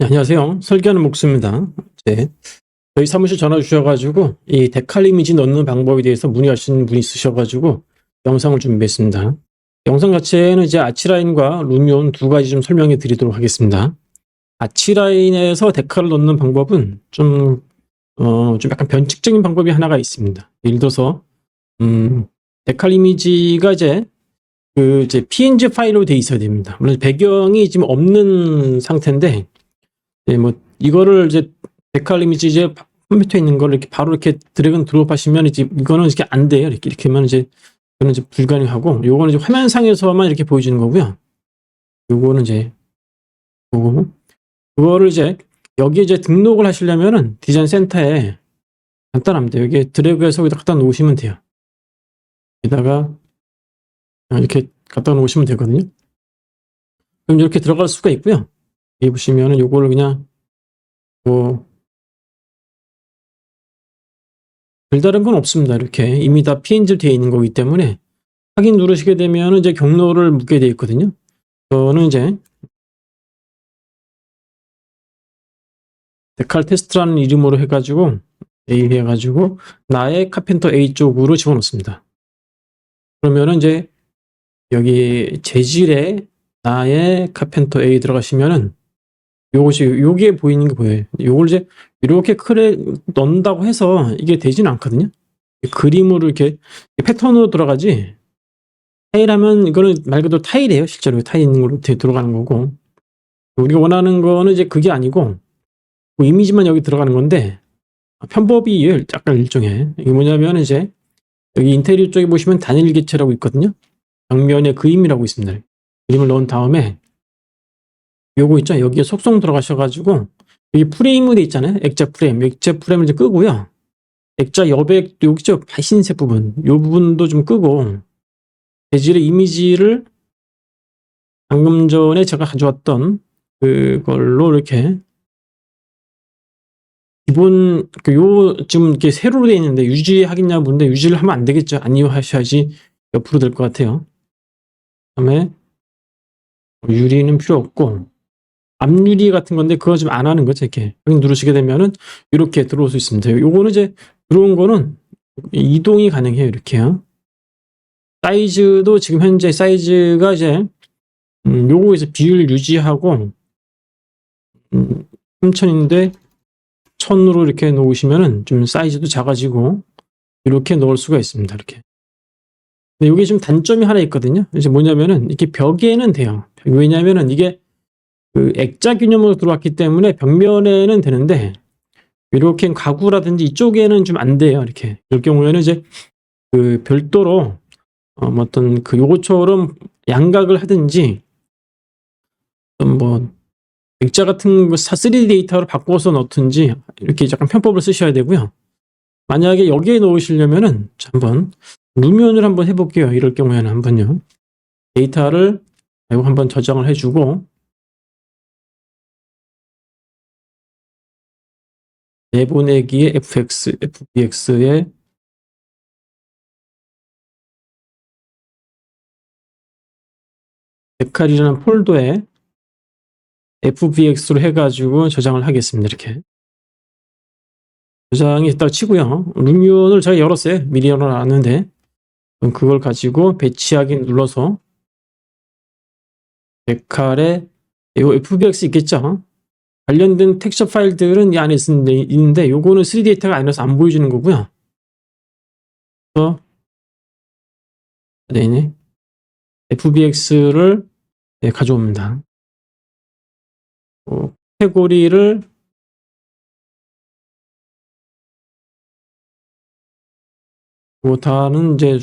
네, 안녕하세요. 설계하는 목수입니다. 네. 저희 사무실 전화 주셔가지고 이 데칼 이미지 넣는 방법에 대해서 문의하신 분이 있으셔가지고 영상을 준비했습니다. 영상 자체는 이제 아치라인과 루미온 두 가지 좀 설명해 드리도록 하겠습니다. 아치라인에서 데칼을 넣는 방법은 좀, 어, 좀 약간 변칙적인 방법이 하나가 있습니다. 예를 들어서, 음, 데칼 이미지가 이제 그 이제 PNG 파일로 돼 있어야 됩니다. 물론 배경이 지금 없는 상태인데, 예, 뭐 이거를 이제 데칼 이미지 이제 컴퓨터에 있는 걸 이렇게 바로 이렇게 드래곤 드롭 하시면 이제 이거는 이렇게 안 돼요. 이렇게 이렇게 하면 이제 이거는 이제 불가능하고 요거는 이제 화면상에서만 이렇게 보여주는 거고요. 요거는 이제 보고 그거를 이제 여기 이제 등록을 하시려면은 디자인 센터에 간단합니다. 여기 드래그해서 여기다 갖다 놓으시면 돼요. 여기다가 이렇게 갖다 놓으시면 되거든요. 그럼 이렇게 들어갈 수가 있고요. 여기 보시면은 요거를 그냥 뭐 별다른 건 없습니다. 이렇게 이미 다 PNG로 되어 있는 거기 때문에 확인 누르시게 되면 이제 경로를 묻게 되어 있거든요. 저는 이제 데칼 테스트라는 이름으로 해가지고 A 해가지고 나의 카펜터 A 쪽으로 집어넣습니다. 그러면은 이제 여기 재질에 나의 카펜터 A 들어가시면은 요것이 요게 보이는 게 보여요. 요걸 이제 이렇게 크게 넣는다고 해서 이게 되지는 않거든요. 그림으로 이렇게 패턴으로 들어가지 타일하면 이거는 말 그대로 타일이에요. 실제로 타일 있는 걸로 되- 들어가는 거고 우리가 원하는 거는 이제 그게 아니고 그 이미지만 여기 들어가는 건데 편법이 약간 일종의 이게 뭐냐면 이제 여기 인테리어 쪽에 보시면 단일 개체라고 있거든요. 벽면에 그림이라고 있습니다. 그림을 넣은 다음에 요거 있죠? 여기에 속성 들어가셔가지고 여기 프레임으로 돼 있잖아요. 액자 프레임. 액자 프레임을 이제 끄고요. 액자 여백 여기 죠 흰색 부분. 요 부분도 좀 끄고 재질의 이미지를 방금 전에 제가 가져왔던 그걸로 이렇게 기본 그 요 지금 이렇게 세로로 돼 있는데 유지하겠냐 본데 유지를 하면 안 되겠죠. 안 이용하셔야지 옆으로 될 것 같아요. 그다음에 유리는 필요 없고 앞유리 같은 건데 그거 좀안 하는 거죠 이렇게 누르시게 되면은 이렇게 들어올 수 있습니다. 요거는 이제 들어온 거는 이동이 가능해요 이렇게요. 사이즈도 지금 현재 사이즈가 이제 음, 요거 이제 비율 유지하고 음, 3000인데 1000으로 이렇게 놓으시면은 좀 사이즈도 작아지고 이렇게 넣을 수가 있습니다. 이렇게. 근데 이게 좀 단점이 하나 있거든요. 이제 뭐냐면은 이렇게 벽에는 돼요. 왜냐면은 이게 그 액자 균형으로 들어왔기 때문에 벽면에는 되는데 이렇게 가구라든지 이쪽에는 좀 안 돼요. 이렇게 이럴 경우에는 이제 그 별도로 어, 뭐 어떤 그 요거처럼 양각을 하든지 뭐 액자 같은 거 3D 데이터로 바꿔서 넣든지 이렇게 약간 편법을 쓰셔야 되고요. 만약에 여기에 넣으시려면은 자, 한번 루면을 한번 해볼게요. 이럴 경우에는 한번요. 데이터를 이거 한번 저장을 해주고 내보내기에 fx, fbx에 데칼이라는 폴더에 fbx로 해가지고 저장을 하겠습니다. 이렇게 저장이 됐다고 치고요. 루미온을 제가 열었어요. 미리 열어놨는데 그걸 가지고 배치하기 눌러서 데칼에 이 fbx 있겠죠? 관련된 텍스처 파일들은 이 안에 있는데, 요거는 3D 데이터가 아니라서 안 보여주는 거고요. 그래서 네네 fbx를 네, 가져옵니다. 어, 카테고리를 뭐 다는 이제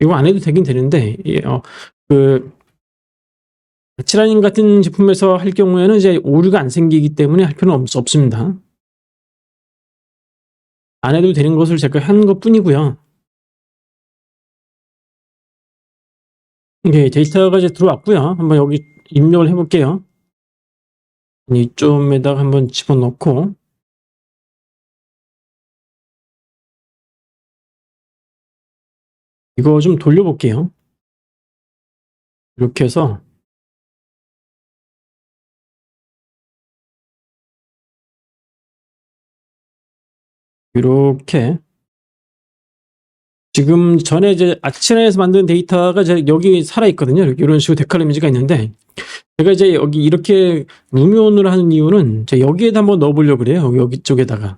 이거 안 해도 되긴 되는데 예, 어, 그 아치라인 같은 제품에서 할 경우에는 이제 오류가 안 생기기 때문에 할 필요는 없, 없습니다. 안 해도 되는 것을 제가 한 것 뿐이고요. 이게 데이터가 이제 들어왔고요. 한번 여기 입력을 해볼게요. 이쪽에다가 한번 집어넣고 이거 좀 돌려볼게요. 이렇게 해서 이렇게 지금 전에 이제 아치라에서 만든 데이터가 이제 여기 살아 있거든요. 이런 식으로 데칼 이미지가 있는데 제가 이제 여기 이렇게 루미온을 하는 이유는 이제 여기에다 한번 넣어보려고 그래요. 여기, 쪽에다가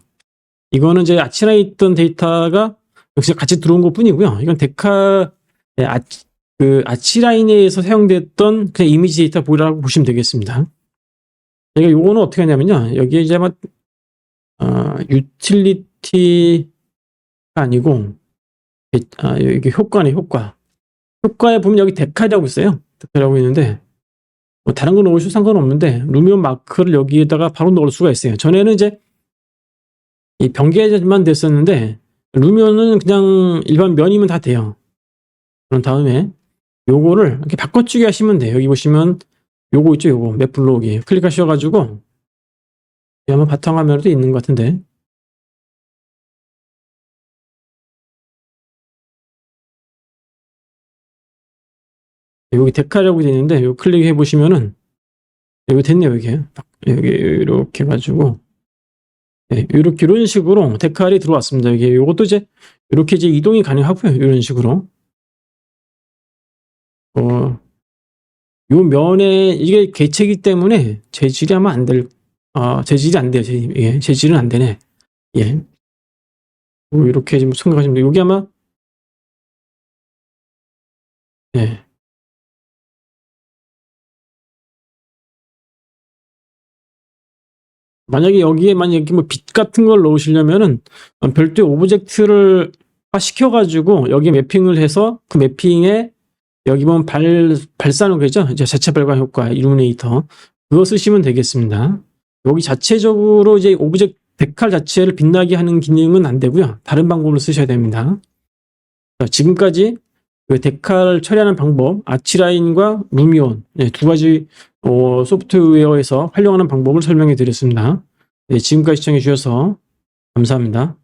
이거는 이제 아치라에 있던 데이터가 역시 같이 들어온 것 뿐이고요. 이건 데카 네, 아, 그 아치라인에서 사용됐던 그냥 이미지 데이터 보라고 보시면 되겠습니다. 제가 요거는 어떻게 하냐면요. 여기에 이제 아마 어, 유틸리티가 아니고 아, 여기 효과네 효과. 효과에 보면 여기 데칼이라고 있어요. 데칼이라고 있는데 뭐 다른 거 넣으셔도 상관없는데 루미온 마크를 여기에다가 바로 넣을 수가 있어요. 전에는 이제 이 변개만 됐었는데 루미온은 그냥 일반 면이면 다 돼요. 그런 다음에 요거를 이렇게 바꿔주기 하시면 돼요. 여기 보시면 요거 있죠, 요거 맵 블록이 클릭하셔가지고 아마 바탕화면에도 있는 것 같은데. 여기 데카라고 되어 있는데 요 클릭해 보시면은 여기 됐네요 여기 여기 이렇게 해가지고. 네, 이렇게 이런 식으로 데칼이 들어왔습니다. 여기 요것도 이제 이렇게 이제 이동이 가능하고요 이런 식으로. 어, 요 면에 이게 개체이기 때문에 재질이 아마 안 될, 아, 재질이 안 돼요. 재, 예, 재질은 안 되네. 예. 뭐 이렇게 좀 생각하시면 돼요. 여기 아마, 예. 만약에 여기에 만약에 뭐 빛 같은 걸 넣으시려면은 별도의 오브젝트를 시켜가지고 여기 매핑을 해서 그 매핑에 여기 보면 발, 발사는 거죠. 이제 자체 발광 효과, 일루미네이터. 그거 쓰시면 되겠습니다. 여기 자체적으로 이제 오브젝트 데칼 자체를 빛나게 하는 기능은 안 되고요. 다른 방법을 쓰셔야 됩니다. 자, 지금까지 그 데칼 처리하는 방법, 아치라인과 루미온 네, 두 가지 어, 소프트웨어에서 활용하는 방법을 설명해 드렸습니다. 네, 지금까지 시청해 주셔서 감사합니다.